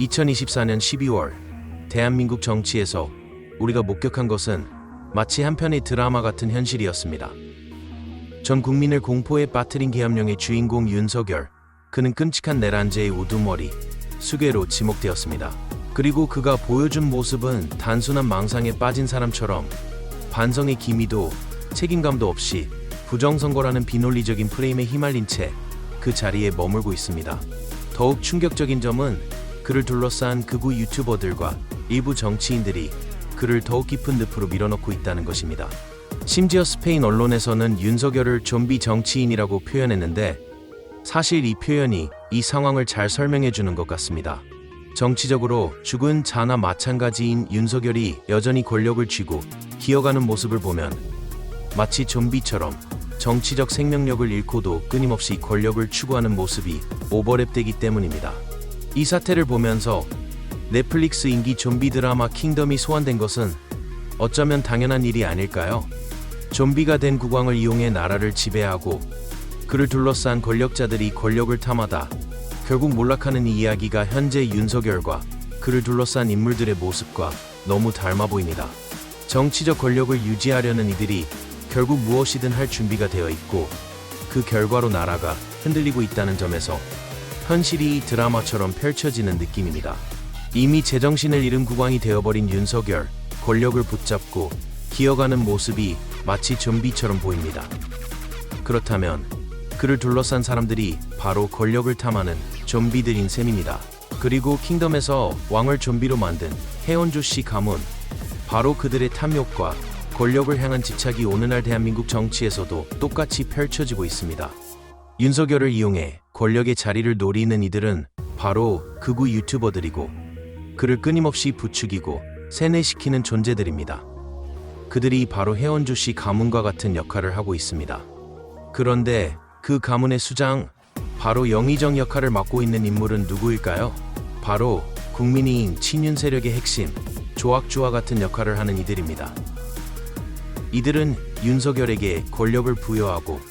2024년 12월 대한민국 정치에서 우리가 목격한 것은 마치 한편의 드라마 같은 현실이었습니다. 전 국민을 공포에 빠뜨린 계엄령의 주인공 윤석열, 그는 끔찍한 내란죄의 우두머리, 수괴로 지목되었습니다. 그리고 그가 보여준 모습은 단순한 망상에 빠진 사람처럼 반성의 기미도 책임감도 없이 부정선거라는 비논리적인 프레임에 휘말린 채 그 자리에 머물고 있습니다. 더욱 충격적인 점은 그를 둘러싼 극우 유튜버들과 일부 정치인들이 그를 더욱 깊은 늪으로 밀어넣고 있다는 것입니다. 심지어 스페인 언론에서는 윤석열을 좀비 정치인이라고 표현했는데 사실 이 표현이 이 상황을 잘 설명해 주는 것 같습니다. 정치적으로 죽은 자나 마찬가지인 윤석열이 여전히 권력을 쥐고 기어가는 모습을 보면 마치 좀비처럼 정치적 생명력을 잃고도 끊임없이 권력을 추구하는 모습이 오버랩되기 때문입니다. 이 사태를 보면서 넷플릭스 인기 좀비 드라마 킹덤이 소환된 것은 어쩌면 당연한 일이 아닐까요? 좀비가 된 국왕을 이용해 나라를 지배하고 그를 둘러싼 권력자들이 권력을 탐하다 결국 몰락하는 이 이야기가 현재 윤석열과 그를 둘러싼 인물들의 모습과 너무 닮아 보입니다. 정치적 권력을 유지하려는 이들이 결국 무엇이든 할 준비가 되어 있고 그 결과로 나라가 흔들리고 있다는 점에서 현실이 드라마처럼 펼쳐지는 느낌입니다. 이미 제정신을 잃은 국왕이 되어버린 윤석열, 권력을 붙잡고 기어가는 모습이 마치 좀비처럼 보입니다. 그렇다면 그를 둘러싼 사람들이 바로 권력을 탐하는 좀비들인 셈입니다. 그리고 킹덤에서 왕을 좀비로 만든 해원조 씨 가문, 바로 그들의 탐욕과 권력을 향한 집착이 오늘날 대한민국 정치에서도 똑같이 펼쳐지고 있습니다. 윤석열을 이용해 권력의 자리를 노리는 이들은 바로 극우 유튜버들이고 그를 끊임없이 부추기고 세뇌시키는 존재들입니다. 그들이 바로 해원조 씨 가문과 같은 역할을 하고 있습니다. 그런데 그 가문의 수장, 바로 영의정 역할을 맡고 있는 인물은 누구일까요? 바로 국민의힘 친윤 세력의 핵심, 조악주와 같은 역할을 하는 이들입니다. 이들은 윤석열에게 권력을 부여하고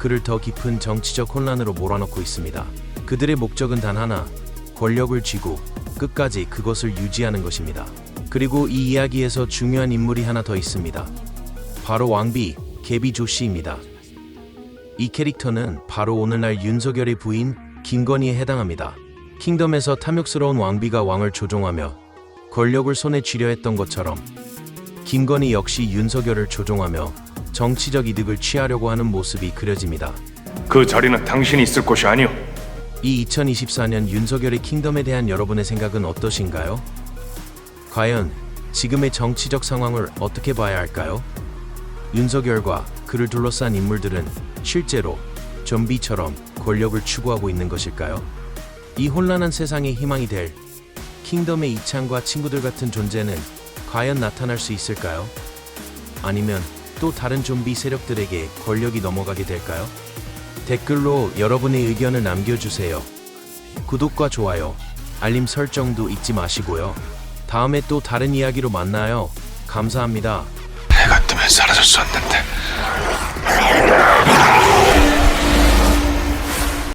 그를 더 깊은 정치적 혼란으로 몰아넣고 있습니다. 그들의 목적은 단 하나, 권력을 쥐고 끝까지 그것을 유지하는 것입니다. 그리고 이 이야기에서 중요한 인물이 하나 더 있습니다. 바로 왕비, 개비 조씨입니다. 이 캐릭터는 바로 오늘날 윤석열의 부인 김건희에 해당합니다. 킹덤에서 탐욕스러운 왕비가 왕을 조종하며 권력을 손에 쥐려 했던 것처럼 김건희 역시 윤석열을 조종하며 정치적 이득을 취하려고 하는 모습이 그려집니다. 그 자리는 당신이 있을 곳이 아니오. 이 2024년 윤석열의 킹덤에 대한 여러분의 생각은 어떠신가요? 과연 지금의 정치적 상황을 어떻게 봐야 할까요? 윤석열과 그를 둘러싼 인물들은 실제로 좀비처럼 권력을 추구하고 있는 것일까요? 이 혼란한 세상의 희망이 될 킹덤의 이창과 친구들 같은 존재는 과연 나타날 수 있을까요? 아니면 또 다른 좀비 세력들에게 권력이 넘어가게 될까요? 댓글로 여러분의 의견을 남겨주세요. 구독과 좋아요, 알림 설정도 잊지 마시고요. 다음에 또 다른 이야기로 만나요. 감사합니다. 해가 뜨면 사라졌었는데.